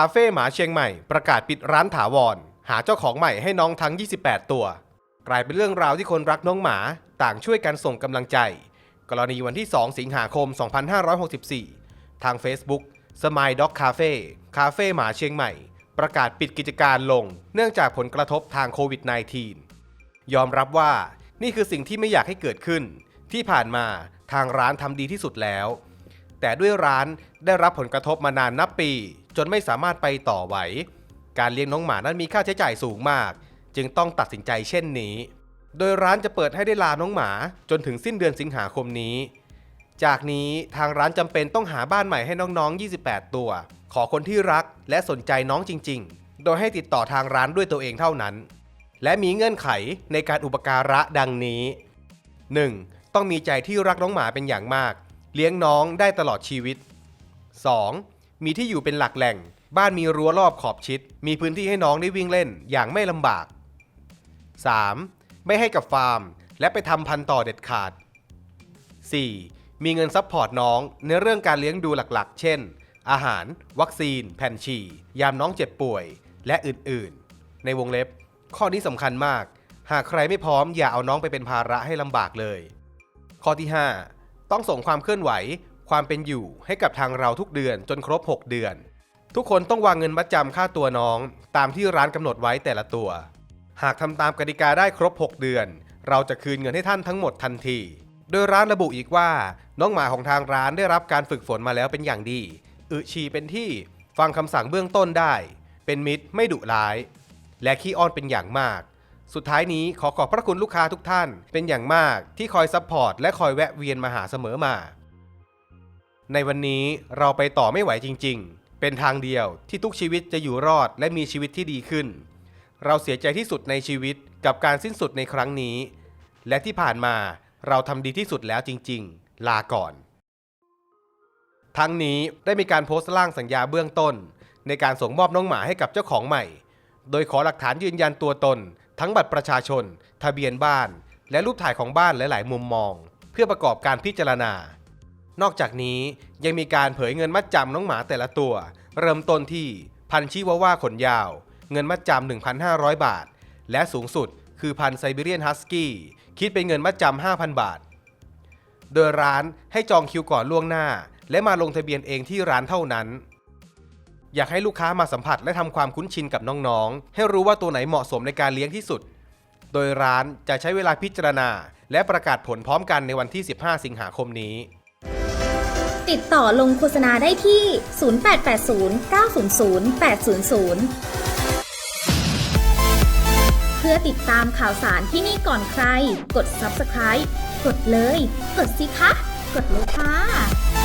คาเฟ่หมาเชียงใหม่ประกาศปิดร้านถาวร หาเจ้าของใหม่ให้น้องทั้ง 28 ตัว กลายเป็นเรื่องราวที่คนรักน้องหมาต่างช่วยกันส่งกำลังใจ กรณีวันที่ 2 สิงหาคม 2564 ทาง Facebook Smile Dog Cafe คาเฟ่หมาเชียงใหม่ ประกาศปิดกิจการลง เนื่องจากผลกระทบทางโควิด -19 ยอมรับว่านี่คือสิ่งที่ไม่อยากให้เกิดขึ้น ที่ผ่านมาทางร้านทำดีที่สุดแล้ว แต่ด้วยร้านได้รับผลกระทบมานานนับปี จนไม่สามารถไปต่อไหว การเลี้ยงน้องหมานั้นมีค่าใช้จ่ายสูงมาก จึงต้องตัดสินใจเช่นนี้ โดยร้านจะเปิดให้ได้ลาน้องหมาจนถึงสิ้นเดือนสิงหาคมนี้ จากนี้ทางร้านจำเป็นต้องหาบ้านใหม่ให้น้องๆ 28 ตัว ขอคนที่รักและสนใจน้องจริง ๆ โดยให้ติดต่อทางร้านด้วยตัวเองเท่านั้น และมีเงื่อนไขในการอุปการะดังนี้ 1. ต้องมีใจที่รักน้องหมาเป็นอย่างมาก เลี้ยงน้องได้ตลอดชีวิต 2. มีที่อยู่เป็นหลักแหล่ง บ้านมีรั้วรอบขอบชิด มีพื้นที่ให้น้องได้วิ่งเล่นอย่างไม่ลำบาก 3. ไม่ให้กับฟาร์ม และไปทำพันธุ์ต่อเด็ดขาด 4. มีเงินซัพพอร์ตน้องในเรื่องการเลี้ยงดูหลักๆ เช่น อาหาร วัคซีน แผ่นฉี่ ยามน้องเจ็บป่วย และอื่นๆ ในวงเล็บ ข้อนี้สำคัญมาก หากใครไม่พร้อมอย่าเอาน้องไปเป็นภาระให้ลำบากเลย ข้อที่ 5 ต้องส่งความเคลื่อนไหว ความเป็นอยู่ให้กับทางเราทุกเดือนจนครบ 6 เดือน ทุกคนต้องวางเงินมัดจำค่าตัวน้อง ตามที่ร้านกำหนดไว้แต่ละตัว หากทำตามกติกาได้ครบ 6 เดือน เราจะคืนเงินให้ท่านทั้งหมดทันที โดยร้านระบุอีกว่า น้องหมาของทางร้านได้รับการฝึกฝนมาแล้วเป็นอย่างดี อึชีเป็นที่ ฟังคำสั่งเบื้องต้นได้ เป็นมิตรไม่ดุร้าย และขี้อ้อนเป็นอย่างมาก สุดท้ายนี้ขอขอบพระคุณลูกค้าทุกท่านเป็นอย่างมากที่คอยซัพพอร์ตและคอยแวะเวียนมาหาเสมอมา ในวันนี้เราไปต่อไม่ไหวจริง ๆ เป็นทางเดียวที่ทุกชีวิตจะอยู่รอดและมีชีวิตที่ดีขึ้น เราเสียใจที่สุดในชีวิตกับการสิ้นสุดในครั้งนี้ และที่ผ่านมาเราทำดีที่สุดแล้วจริง ๆ ลาก่อน ทั้งนี้ได้มีการโพสต์ร่างสัญญาเบื้องต้น ในการส่งมอบน้องหมาให้กับเจ้าของใหม่ โดยขอหลักฐานยืนยันตัวตน ทั้งบัตรประชาชน ทะเบียนบ้าน และรูปถ่ายของบ้านหลาย ๆ มุมมอง เพื่อประกอบการพิจารณา นอกจากนี้ยังมีการเผยเงินมัดจำน้องหมาแต่ละตัว เริ่มต้นที่พันชิวาว่าขนยาว เงินมัดจำ1,500 บาท และสูงสุดคือพันไซบีเรียนฮัสกี้คิดเป็นเงินมัดจำ5,000 บาท โดยร้านให้จองคิวก่อนล่วงหน้า และมาลงทะเบียนเองที่ร้านเท่านั้น อยากให้ลูกค้ามาสัมผัสและทำความคุ้นชินกับน้องๆ ให้รู้ว่าตัวไหนเหมาะสมในการเลี้ยงที่สุด โดยร้านจะใช้เวลาพิจารณา และประกาศผลพร้อมกันในวันที่ 15 สิงหาคมนี้ ติดต่อลงโฆษณาได้ที่ 0880 900 800เพื่อติดตามข่าวสารที่นี่ก่อนใคร กด subscribe กดเลย กดสิคะ กดเลยค่ะ